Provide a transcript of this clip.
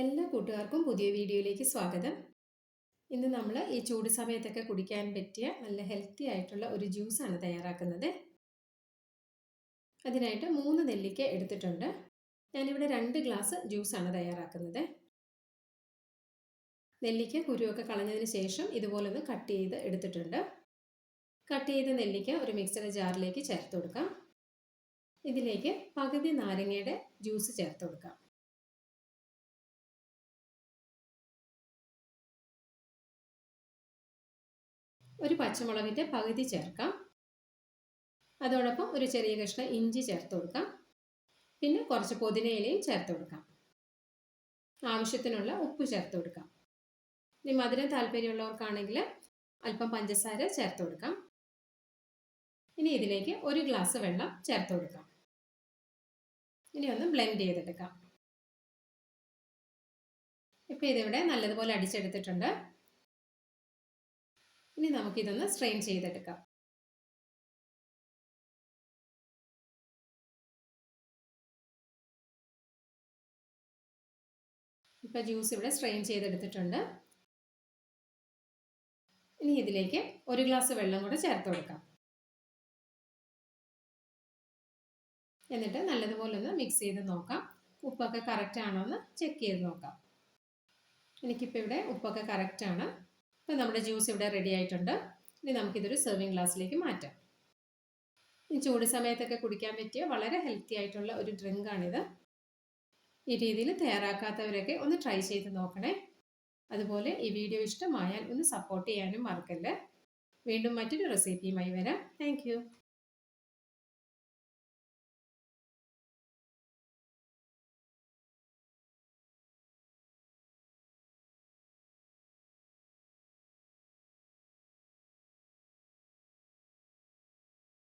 എല്ലാ കൂട്ടുകാർക്കും പുതിയ വീഡിയോയിലേക്ക് സ്വാഗതം. ഇന്ന് നമ്മൾ ഈ ചൂട് സമയത്തൊക്കെ കുടിക്കാൻ പറ്റിയ നല്ല ഹെൽത്തി ആയിട്ടുള്ള ഒരു ജ്യൂസാണ് തയ്യാറാക്കുന്നത്. അതിനായിട്ട് മൂന്ന് നെല്ലിക്ക എടുത്തിട്ടുണ്ട്. ഞാനിവിടെ രണ്ട് ഗ്ലാസ് ജ്യൂസാണ് തയ്യാറാക്കുന്നത്. നെല്ലിക്ക കുരുവൊക്കെ കളഞ്ഞതിന് ശേഷം ഇതുപോലെ ഒന്ന് കട്ട് ചെയ്ത് എടുത്തിട്ടുണ്ട്. കട്ട് ചെയ്ത നെല്ലിക്ക ഒരു മിക്സഡ് ജാറിലേക്ക് ചേർത്ത് കൊടുക്കാം. ഇതിലേക്ക് പകുതി നാരങ്ങയുടെ ജ്യൂസ് ചേർത്ത് കൊടുക്കാം. ഒരു പച്ചമുളകിന്റെ പകുതി ചേർക്കാം. അതോടൊപ്പം ഒരു ചെറിയ കഷ്ണം ഇഞ്ചി ചേർത്ത് കൊടുക്കാം. പിന്നെ കുറച്ച് പുതിനയിലയും ചേർത്ത് കൊടുക്കാം. ആവശ്യത്തിനുള്ള ഉപ്പ് ചേർത്ത് കൊടുക്കാം. ഇനി മധുരം താല്പര്യമുള്ളവർക്കാണെങ്കിൽ അല്പം പഞ്ചസാര ചേർത്ത് കൊടുക്കാം. ഇനി ഇതിലേക്ക് ഒരു ഗ്ലാസ് വെള്ളം ചേർത്ത് കൊടുക്കാം. ഇനി ഒന്ന് ബ്ലെൻഡ് ചെയ്തെടുക്കാം. ഇപ്പോൾ ഇതിവിടെ നല്ലതുപോലെ അടിച്ചെടുത്തിട്ടുണ്ട്. ഇനി നമുക്കിതൊന്ന് സ്ട്രെയിൻ ചെയ്തെടുക്കാം. ഇപ്പൊ ജ്യൂസ് ഇവിടെ സ്ട്രെയിൻ ചെയ്തെടുത്തിട്ടുണ്ട്. ഇനി ഇതിലേക്ക് ഒരു ഗ്ലാസ് വെള്ളം കൂടെ ചേർത്ത് കൊടുക്കാം. എന്നിട്ട് നല്ലതുപോലെ ഒന്ന് മിക്സ് ചെയ്ത് നോക്കാം. ഉപ്പൊക്കെ കറക്റ്റ് ആണോ എന്ന് ചെക്ക് ചെയ്ത് നോക്കാം. എനിക്കിപ്പോൾ ഇവിടെ ഉപ്പൊക്കെ കറക്റ്റ് ആണ്. അപ്പോൾ നമ്മുടെ ജ്യൂസ് ഇവിടെ റെഡി ആയിട്ടുണ്ട്. ഇനി നമുക്കിതൊരു സെർവിങ് ഗ്ലാസ്സിലേക്ക് മാറ്റാം. ഈ ചൂട് സമയത്തൊക്കെ കുടിക്കാൻ പറ്റിയ വളരെ ഹെൽത്തി ആയിട്ടുള്ള ഒരു ഡ്രിങ്കാണിത് ഈ രീതിയിൽ തയ്യാറാക്കാത്തവരൊക്കെ ഒന്ന് ട്രൈ ചെയ്ത് നോക്കണേ. അതുപോലെ ഈ വീഡിയോ ഇഷ്ടമായാൽ ഒന്ന് സപ്പോർട്ട് ചെയ്യാനും മറക്കല്ലേ. വീണ്ടും മറ്റൊരു റെസിപ്പിയുമായി വരാം. താങ്ക്